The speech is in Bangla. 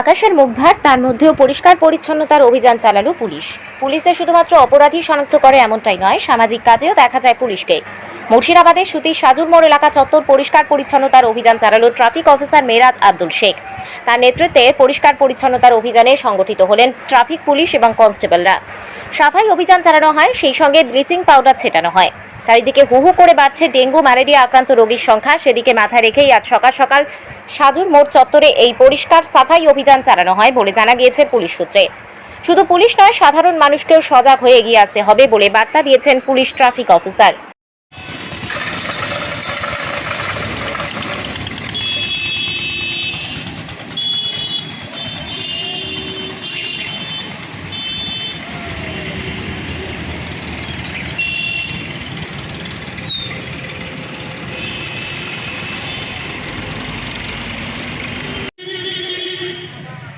আকাশের মুখভার, তার মধ্যেও পরিষ্কার পরিচ্ছন্নতার অভিযান চালালো পুলিশ। পুলিশে শুধুমাত্র অপরাধী শনাক্ত করে এমনটাই নয়, সামাজিক কাজেও দেখা যায় পুলিশকে। মুর্শিদাবাদের সুতির সাজুর মোড় এলাকা চত্বর পরিষ্কার পরিচ্ছন্নতার অভিযান চালালো ট্রাফিক অফিসার মেরাজ আব্দুল শেখ। তার নেতৃত্বে পরিষ্কার পরিচ্ছন্নতার অভিযানে সংগঠিত হলেন ট্রাফিক পুলিশ এবং কনস্টেবলরা। সাফাই অভিযান চালানো হয়, সেই সঙ্গে ব্লিচিং পাউডার ছেটানো হয়। চারিদিকে হু হু করে বাড়ছে ডেঙ্গু, ম্যালেরিয়া আক্রান্ত রোগীর সংখ্যা। সেদিকে মাথায় রেখেই আজ সকাল সকাল সাধুর মোড় চত্বরে এই পরিষ্কার সাফাই অভিযান চালানো হয় বলে জানা গিয়েছে পুলিশ সূত্রে। শুধু পুলিশ নয়, সাধারণ মানুষকেও সজাগ হয়ে এগিয়ে আসতে হবে বলে বার্তা দিয়েছেন পুলিশ ট্রাফিক অফিসার।